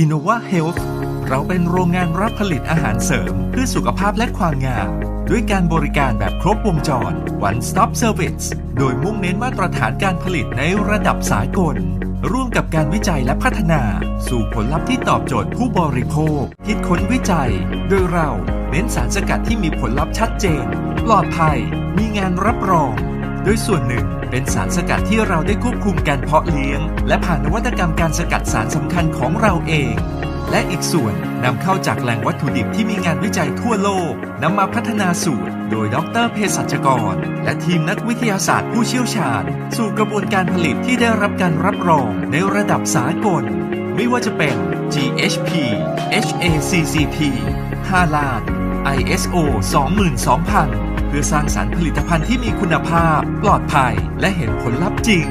Innova Health เราเป็นโรงงานรับผลิตอาหารเสริม เพื่อสุขภาพและความงาม ด้วยการบริการแบบครบวงจร One Stop Service โดยมุ่งเน้นมาตรฐานการผลิตในระดับสากล ร่วมกับการวิจัยและพัฒนา สู่ผลลัพธ์ที่ตอบโจทย์ผู้บริโภค คิดค้นวิจัย โดยเราเน้นสารสกัดที่มีผลลัพธ์ชัดเจน ปลอดภัย มีงานรับรอง โดยส่วนหนึ่งเป็นสารสกัดที่เราได้ควบคุมการเพาะเลี้ยง และผ่านนวัตกรรมการสกัดสารสำคัญของเราเอง และอีกส่วนนำเข้าจากแหล่งวัตถุดิบที่มีงานวิจัยทั่วโลกนำมาพัฒนาสูตร โดยดรเภสัชกร และทีมนักวิทยาศาสตร์ผู้เชี่ยวชาญ สู่กระบวนการผลิตที่ได้รับการรับรองในระดับสากล ไม่ว่าจะเป็น GHP HACCP 5ลาด ISO 22000 พื่อสร้างสารรค์ผลิตภัณฑ์ที่มีคุณภาพ ปลอดภัย และเห็นผลลัพธ์จริง